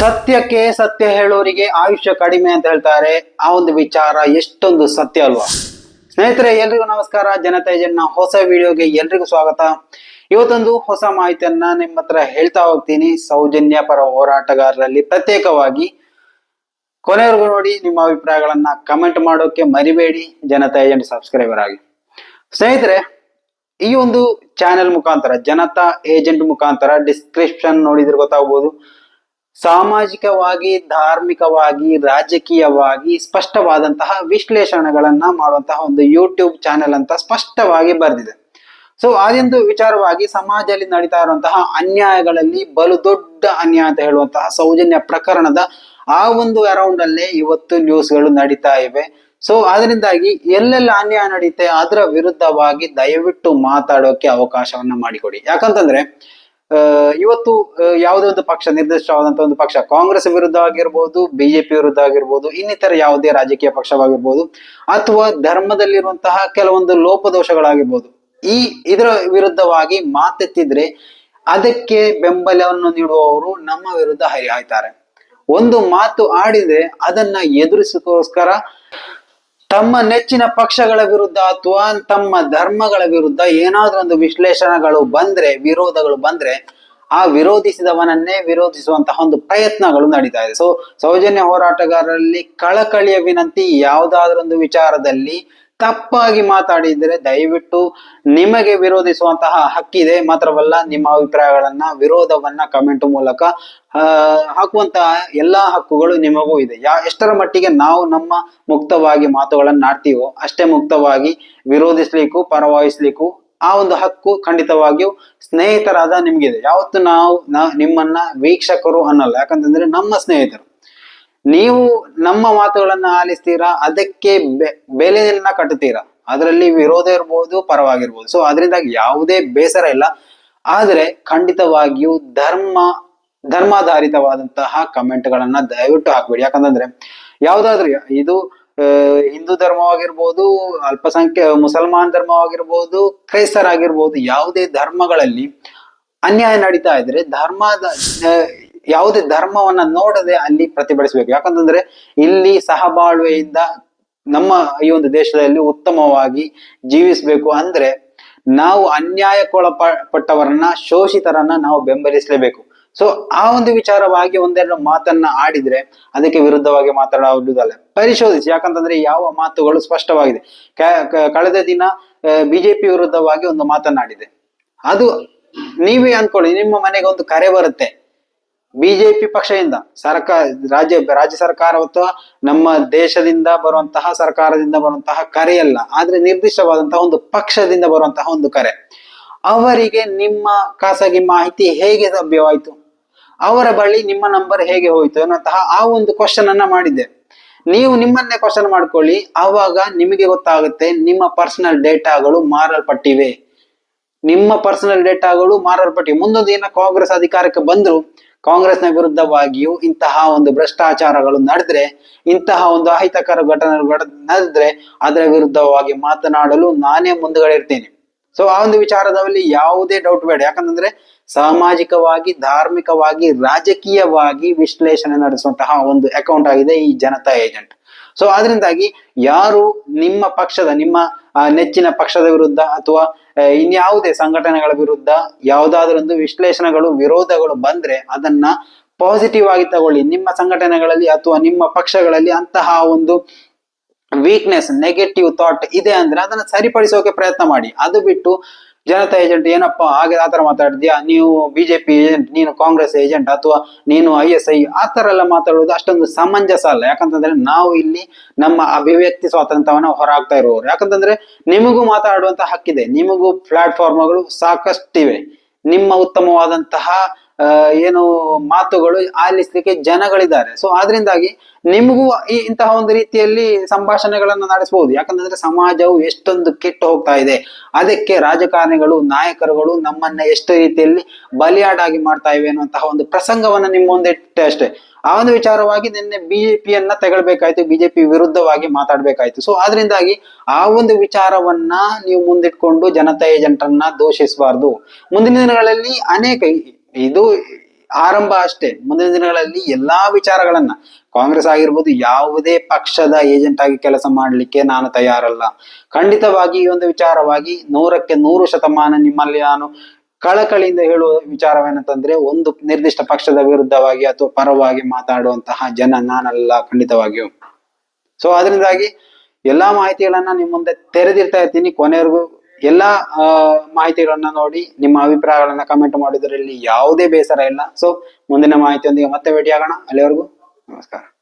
ಸತ್ಯಕ್ಕೆ ಸತ್ಯ ಹೇಳೋರಿಗೆ ಆಯುಷ್ಯ ಕಡಿಮೆ ಅಂತ ಹೇಳ್ತಾರೆ. ಆ ಒಂದು ವಿಚಾರ ಎಷ್ಟೊಂದು ಸತ್ಯ ಅಲ್ವಾ? ಸ್ನೇಹಿತರೆ, ಎಲ್ರಿಗೂ ನಮಸ್ಕಾರ. ಜನತಾ ಏಜೆಂಟ್ನ ಹೊಸ ವಿಡಿಯೋಗೆ ಎಲ್ರಿಗೂ ಸ್ವಾಗತ. ಇವತ್ತೊಂದು ಹೊಸ ಮಾಹಿತಿಯನ್ನ ನಿಮ್ಮ ಹತ್ರ ಹೇಳ್ತಾ ಹೋಗ್ತೀನಿ. ಸೌಜನ್ಯ ಪರ ಹೋರಾಟಗಾರರಲ್ಲಿ ಪ್ರತ್ಯೇಕವಾಗಿ. ಕೊನೆವರೆಗೂ ನೋಡಿ ನಿಮ್ಮ ಅಭಿಪ್ರಾಯಗಳನ್ನ ಕಮೆಂಟ್ ಮಾಡೋಕೆ ಮರಿಬೇಡಿ. ಜನತಾ ಏಜೆಂಟ್ ಸಬ್ಸ್ಕ್ರೈಬರ್ ಆಗಿ. ಸ್ನೇಹಿತರೆ, ಈ ಒಂದು ಚಾನೆಲ್ ಮುಖಾಂತರ, ಜನತಾ ಏಜೆಂಟ್ ಮುಖಾಂತರ ಡಿಸ್ಕ್ರಿಪ್ಷನ್ ನೋಡಿದ್ರೆ ಗೊತ್ತಾಗ್ಬೋದು. ಸಾಮಾಜಿಕವಾಗಿ, ಧಾರ್ಮಿಕವಾಗಿ, ರಾಜಕೀಯವಾಗಿ ಸ್ಪಷ್ಟವಾದಂತಹ ವಿಶ್ಲೇಷಣೆಗಳನ್ನ ಮಾಡುವಂತಹ ಒಂದು ಯೂಟ್ಯೂಬ್ ಚಾನೆಲ್ ಅಂತ ಸ್ಪಷ್ಟವಾಗಿ ಬರೆದಿದೆ. ಸೊ ಅದೊಂದು ವಿಚಾರವಾಗಿ ಸಮಾಜದಲ್ಲಿ ನಡೀತಾ ಇರುವಂತಹ ಅನ್ಯಾಯಗಳಲ್ಲಿ ಬಲು ದೊಡ್ಡ ಅನ್ಯಾಯ ಅಂತ ಹೇಳುವಂತಹ ಸೌಜನ್ಯ ಪ್ರಕರಣದ ಆ ಒಂದು ಅರೌಂಡ್ ಅಲ್ಲೇ ಇವತ್ತು ನ್ಯೂಸ್ಗಳು ನಡೀತಾ ಇವೆ. ಸೊ ಅದರಿಂದಾಗಿ ಎಲ್ಲೆಲ್ಲ ಅನ್ಯಾಯ ನಡೀತೆ, ಅದರ ವಿರುದ್ಧವಾಗಿ ದಯವಿಟ್ಟು ಮಾತಾಡೋಕೆ ಅವಕಾಶವನ್ನ ಮಾಡಿಕೊಡಿ. ಯಾಕಂತಂದ್ರೆ ಇವತ್ತು ಯಾವುದೇ ಒಂದು ಪಕ್ಷ ನಿರ್ದಿಷ್ಟವಾದಂತಹ ಒಂದು ಪಕ್ಷ, ಕಾಂಗ್ರೆಸ್ ವಿರುದ್ಧ ಆಗಿರ್ಬೋದು, ಬಿಜೆಪಿ ವಿರುದ್ಧ ಆಗಿರ್ಬೋದು, ಇನ್ನಿತರ ಯಾವುದೇ ರಾಜಕೀಯ ಪಕ್ಷವಾಗಿರ್ಬೋದು, ಅಥವಾ ಧರ್ಮದಲ್ಲಿರುವಂತಹ ಕೆಲವೊಂದು ಲೋಪದೋಷಗಳಾಗಿರ್ಬೋದು, ಈ ಇದರ ವಿರುದ್ಧವಾಗಿ ಮಾತೆತ್ತಿದ್ರೆ ಅದಕ್ಕೆ ಬೆಂಬಲವನ್ನು ನೀಡುವವರು ನಮ್ಮ ವಿರುದ್ಧ ಹರಿಹಾಯ್ತಾರೆ. ಒಂದು ಮಾತು ಆಡಿದ್ರೆ ಅದನ್ನ ಎದುರಿಸೋಸ್ಕರ ತಮ್ಮ ನೆಚ್ಚಿನ ಪಕ್ಷಗಳ ವಿರುದ್ಧ ಅಥವಾ ತಮ್ಮ ಧರ್ಮಗಳ ವಿರುದ್ಧ ಏನಾದ್ರೂ ಒಂದು ವಿಶ್ಲೇಷಣೆಗಳು ಬಂದ್ರೆ, ವಿರೋಧಗಳು ಬಂದ್ರೆ, ಆ ವಿರೋಧಿಸಿದವನನ್ನೇ ವಿರೋಧಿಸುವಂತಹ ಒಂದು ಪ್ರಯತ್ನಗಳು ನಡೀತಾ ಇದೆ. ಸೊ ಸೌಜನ್ಯ ಹೋರಾಟಗಾರರಲ್ಲಿ ಕಳಕಳಿಯ ವಿನಂತಿ ಯಾವುದಾದ್ರೊಂದು ವಿಚಾರದಲ್ಲಿ ತಪ್ಪಾಗಿ ಮಾತಾಡಿದರೆ ದಯವಿಟ್ಟು ನಿಮಗೆ ವಿರೋಧಿಸುವಂತಹ ಹಕ್ಕಿದೆ. ಮಾತ್ರವಲ್ಲ, ನಿಮ್ಮ ಅಭಿಪ್ರಾಯಗಳನ್ನ, ವಿರೋಧವನ್ನ ಕಮೆಂಟ್ ಮೂಲಕ ಹಾಕುವಂತಹ ಎಲ್ಲಾ ಹಕ್ಕುಗಳು ನಿಮಗೂ ಇದೆ. ಯಾ, ಎಷ್ಟರ ಮಟ್ಟಿಗೆ ನಾವು ನಮ್ಮ ಮುಕ್ತವಾಗಿ ಮಾತುಗಳನ್ನ ಆಡ್ತೀವೋ, ಅಷ್ಟೇ ಮುಕ್ತವಾಗಿ ವಿರೋಧಿಸ್ಲಿಕ್ಕೂ ಪರವಾಯಿಸ್ಲಿಕ್ಕೂ ಆ ಒಂದು ಹಕ್ಕು ಖಂಡಿತವಾಗಿಯೂ ಸ್ನೇಹಿತರಾದ ನಿಮ್ಗಿದೆ. ಯಾವತ್ತು ನಾವು ನಿಮ್ಮನ್ನ ವೀಕ್ಷಕರು ಅನ್ನಲ್ಲ. ಯಾಕಂತಂದ್ರೆ ನಮ್ಮ ಸ್ನೇಹಿತರು. ನೀವು ನಮ್ಮ ಮಾತುಗಳನ್ನ ಆಲಿಸ್ತೀರಾ? ಅದಕ್ಕೆ ಬೆಲೆಯನ್ನ ಕಟ್ಟುತ್ತೀರಾ ಅದರಲ್ಲಿ ವಿರೋಧ ಇರ್ಬೋದು, ಪರವಾಗಿರ್ಬೋದು. ಸೊ ಅದರಿಂದ ಯಾವುದೇ ಬೇಸರ ಇಲ್ಲ. ಆದರೆ ಖಂಡಿತವಾಗಿಯೂ ಧರ್ಮ, ಧರ್ಮಾಧಾರಿತವಾದಂತಹ ಕಮೆಂಟ್ಗಳನ್ನ ದಯವಿಟ್ಟು ಹಾಕ್ಬೇಡಿ. ಯಾಕಂತಂದ್ರೆ, ಯಾವ್ದಾದ್ರು ಇದು ಹಿಂದೂ ಧರ್ಮವಾಗಿರ್ಬೋದು, ಅಲ್ಪಸಂಖ್ಯೆ, ಮುಸಲ್ಮಾನ್ ಧರ್ಮವಾಗಿರ್ಬೋದು, ಕ್ರೈಸ್ತರಾಗಿರ್ಬೋದು, ಯಾವುದೇ ಧರ್ಮಗಳಲ್ಲಿ ಅನ್ಯಾಯ ನಡೀತಾ ಇದ್ರೆ ಧರ್ಮದ ಯಾವುದೇ ಧರ್ಮವನ್ನ ನೋಡದೆ ಅಲ್ಲಿ ಪ್ರತಿಭಟಿಸಬೇಕು. ಯಾಕಂತಂದ್ರೆ ಇಲ್ಲಿ ಸಹಬಾಳ್ವೆಯಿಂದ ನಮ್ಮ ಈ ಒಂದು ದೇಶದಲ್ಲಿ ಉತ್ತಮವಾಗಿ ಜೀವಿಸಬೇಕು ಅಂದ್ರೆ ನಾವು ಅನ್ಯಾಯಕ್ಕೊಳಪಟ್ಟವರನ್ನ, ಶೋಷಿತರನ್ನ ನಾವು ಬೆಂಬಲಿಸಲೇಬೇಕು. ಸೊ ಆ ಒಂದು ವಿಚಾರವಾಗಿ ಒಂದೆರಡು ಮಾತನ್ನ ಆಡಿದ್ರೆ ಅದಕ್ಕೆ ವಿರುದ್ಧವಾಗಿ ಮಾತಾಡುವುದಲ್ಲ ಪರಿಶೋಧಿಸಿ, ಯಾಕಂತಂದ್ರೆ ಯಾವ ಮಾತುಗಳು ಸ್ಪಷ್ಟವಾಗಿದೆ. ಕಳೆದ ದಿನ ಬಿಜೆಪಿ ವಿರುದ್ಧವಾಗಿ ಒಂದು ಮಾತನ್ನಾಡಿದೆ. ಅದು ನೀವೇ ಅನ್ಕೊಳ್ಳಿ ನಿಮ್ಮ ಮನೆಗೆ ಒಂದು ಕರೆ ಬರುತ್ತೆ. ಬಿಜೆಪಿ ಪಕ್ಷದಿಂದ ಸರ್ಕಾರ ರಾಜ್ಯ ರಾಜ್ಯ ಸರ್ಕಾರ ಅಥವಾ ನಮ್ಮ ದೇಶದಿಂದ ಬರುವಂತಹ, ಸರ್ಕಾರದಿಂದ ಬರುವಂತಹ ಕರೆಯಲ್ಲ ಆದ್ರೆ ನಿರ್ದಿಷ್ಟವಾದಂತಹ ಒಂದು ಪಕ್ಷದಿಂದ ಬರುವಂತಹ ಒಂದು ಕರೆ. ಅವರಿಗೆ ನಿಮ್ಮ ಖಾಸಗಿ ಮಾಹಿತಿ ಹೇಗೆ ಲಭ್ಯವಾಯಿತು? ಅವರ ಬಳಿ ನಿಮ್ಮ ನಂಬರ್ ಹೇಗೆ ಹೋಯಿತು ಅನ್ನುವಂತಹ ಆ ಒಂದು ಕ್ವಶನ್ ಅನ್ನ ಮಾಡಿದ್ದೆ. ನೀವು ನಿಮ್ಮನ್ನೇ ಕ್ವಶನ್ ಮಾಡ್ಕೊಳ್ಳಿ, ಆವಾಗ ನಿಮಗೆ ಗೊತ್ತಾಗುತ್ತೆ ನಿಮ್ಮ ಪರ್ಸನಲ್ ಡೇಟಾಗಳು ಮಾರಲ್ಪಟ್ಟಿವೆ. ನಿಮ್ಮ ಪರ್ಸನಲ್ ಡೇಟಾಗಳು ಮಾರಲ್ಪಟ್ಟಿವೆ. ಮುಂದೊಂದು ದಿನ ಕಾಂಗ್ರೆಸ್ ಅಧಿಕಾರಕ್ಕೆ ಬಂದ್ರು ಕಾಂಗ್ರೆಸ್ನ ವಿರುದ್ಧವಾಗಿಯೂ ಇಂತಹ ಒಂದು ಭ್ರಷ್ಟಾಚಾರಗಳು ನಡೆದ್ರೆ, ಇಂತಹ ಒಂದು ಅಹಿತಕರ ಘಟನೆಗಳು ನಡೆದ್ರೆ ಅದರ ವಿರುದ್ಧವಾಗಿ ಮಾತನಾಡಲು ನಾನೇ ಮುಂದುಗಡೆ ಇರ್ತೇನೆ ಸೊ ಆ ಒಂದು ವಿಚಾರದಲ್ಲಿ ಯಾವುದೇ ಡೌಟ್ ಬೇಡ. ಯಾಕಂತಂದ್ರೆ ಸಾಮಾಜಿಕವಾಗಿ, ಧಾರ್ಮಿಕವಾಗಿ, ರಾಜಕೀಯವಾಗಿ ವಿಶ್ಲೇಷಣೆ ನಡೆಸುವಂತಹ ಒಂದು ಅಕೌಂಟ್ ಆಗಿದೆ ಈ ಜನತಾ ಏಜೆಂಟ್ ಸೊ ಅದರಿಂದಾಗಿ ಯಾರು ನಿಮ್ಮ ಪಕ್ಷದ, ನಿಮ್ಮ ನೆಚ್ಚಿನ ಪಕ್ಷದ ವಿರುದ್ಧ ಅಥವಾ ಇನ್ಯಾವುದೇ ಸಂಘಟನೆಗಳ ವಿರುದ್ಧ ಯಾವುದಾದ್ರೊಂದು ವಿಶ್ಲೇಷಣೆಗಳು, ವಿರೋಧಗಳು ಬಂದ್ರೆ ಅದನ್ನ ಪಾಸಿಟಿವ್ ಆಗಿ ತಗೊಳ್ಳಿ. ನಿಮ್ಮ ಸಂಘಟನೆಗಳಲ್ಲಿ ಅಥವಾ ನಿಮ್ಮ ಪಕ್ಷಗಳಲ್ಲಿ ಅಂತಹ ಒಂದು ವೀಕ್ನೆಸ್ ನೆಗೆಟಿವ್ ಥಾಟ್ ಇದೆ ಅಂದ್ರೆ ಅದನ್ನ ಸರಿಪಡಿಸೋಕೆ ಪ್ರಯತ್ನ ಮಾಡಿ. ಅದು ಬಿಟ್ಟು ಜನತಾ ಏಜೆಂಟ್ ಏನಪ್ಪ ಹಾಗೆ ಆತರ ಮಾತಾಡಿದ್ಯಾ? ನೀವು ಬಿಜೆಪಿ ಏಜೆಂಟ್, ನೀನು ಕಾಂಗ್ರೆಸ್ ಏಜೆಂಟ್ ಅಥವಾ ನೀನು ಐ ಎಸ್ ಐ ಆ ತರ ಎಲ್ಲ ಮಾತಾಡೋದು ಅಷ್ಟೊಂದು ಸಮಂಜಸ ಅಲ್ಲ. ಯಾಕಂತಂದ್ರೆ ನಾವು ಇಲ್ಲಿ ನಮ್ಮ ಅಭಿವ್ಯಕ್ತಿ ಸ್ವಾತಂತ್ರ್ಯವನ್ನು ಹೊರಹಾಕ್ತಾ ಇರುವವರು. ಯಾಕಂತಂದ್ರೆ ನಿಮಗೂ ಮಾತಾಡುವಂತ ಹಕ್ಕಿದೆ. ನಿಮಗೂ ಪ್ಲಾಟ್ಫಾರ್ಮ್ಗಳು ಸಾಕಷ್ಟಿವೆ. ನಿಮ್ಮ ಉತ್ತಮವಾದಂತಹ ಏನು ಮಾತುಗಳು ಆಲಿಸ್ಲಿಕ್ಕೆ ಜನಗಳಿದ್ದಾರೆ. ಸೊ ಆದ್ರಿಂದಾಗಿ ನಿಮಗೂ ಈ ಇಂತಹ ಒಂದು ರೀತಿಯಲ್ಲಿ ಸಂಭಾಷಣೆಗಳನ್ನ ನಡೆಸಬಹುದು ಯಾಕಂತಂದ್ರೆ ಸಮಾಜವು ಎಷ್ಟೊಂದು ಕೆಟ್ಟು ಹೋಗ್ತಾ ಇದೆ. ಅದಕ್ಕೆ ರಾಜಕಾರಣಿಗಳು, ನಾಯಕರುಗಳು ನಮ್ಮನ್ನ ಎಷ್ಟು ರೀತಿಯಲ್ಲಿ ಬಲಿಯಾಡಾಗಿ ಮಾಡ್ತಾ ಇವೆ ಅನ್ನುವಂತಹ ಒಂದು ಪ್ರಸಂಗವನ್ನ ನಿಮ್ಮ ಮುಂದೆ ಅಷ್ಟೇ. ಆ ಒಂದು ವಿಚಾರವಾಗಿ ನಿನ್ನೆ ಬಿಜೆಪಿಯನ್ನ ತಗೊಳ್ಬೇಕಾಯ್ತು. ಬಿಜೆಪಿ ವಿರುದ್ಧವಾಗಿ ಮಾತಾಡ್ಬೇಕಾಯ್ತು. ಸೊ ಆದ್ರಿಂದಾಗಿ ಆ ಒಂದು ವಿಚಾರವನ್ನ ನೀವು ಮುಂದಿಟ್ಕೊಂಡು ಜನತಾ ಏಜೆಂಟ್ ಅನ್ನ ದೋಷಿಸಬಾರ್ದು. ಮುಂದಿನ ದಿನಗಳಲ್ಲಿ ಅನೇಕ ಇದು ಆರಂಭ ಅಷ್ಟೇ. ಮುಂದಿನ ದಿನಗಳಲ್ಲಿ ಎಲ್ಲಾ ವಿಚಾರಗಳನ್ನ. ಕಾಂಗ್ರೆಸ್ ಆಗಿರ್ಬೋದು ಯಾವುದೇ ಪಕ್ಷದ ಏಜೆಂಟ್ ಆಗಿ ಕೆಲಸ ಮಾಡಲಿಕ್ಕೆ ನಾನು ತಯಾರಲ್ಲ. ಖಂಡಿತವಾಗಿ ಈ ಒಂದು ವಿಚಾರವಾಗಿ ನೂರಕ್ಕೆ ನೂರು ಶತಮಾನ ನಿಮ್ಮಲ್ಲಿ ನಾನು ಕಳಕಳಿಯಿಂದ ಹೇಳುವ ವಿಚಾರವೇನಂತಂದ್ರೆ ಒಂದು ನಿರ್ದಿಷ್ಟ ಪಕ್ಷದ ವಿರುದ್ಧವಾಗಿ ಅಥವಾ ಪರವಾಗಿ ಮಾತಾಡುವಂತಹ ಜನ ನಾನಲ್ಲ ಖಂಡಿತವಾಗಿಯೂ. ಸೊ ಅದರಿಂದಾಗಿ ಎಲ್ಲಾ ಮಾಹಿತಿಗಳನ್ನ ನಿಮ್ಮ ಮುಂದೆ ತೆರೆದಿರ್ತಾ ಇರ್ತೀನಿ. ಕೊನೆವರೆಗೂ ಎಲ್ಲಾ ಮಾಹಿತಿಗಳನ್ನ ನೋಡಿ ನಿಮ್ಮ ಅಭಿಪ್ರಾಯಗಳನ್ನ ಕಮೆಂಟ್ ಮಾಡಿದ್ರಲ್ಲಿ ಯಾವುದೇ ಬೇಸರ ಇಲ್ಲ. ಸೊ ಮುಂದಿನ ಮಾಹಿತಿಯೊಂದಿಗೆ ಮತ್ತೆ ಭೇಟಿಯಾಗೋಣ. ಅಲ್ಲಿವರೆಗೂ ನಮಸ್ಕಾರ.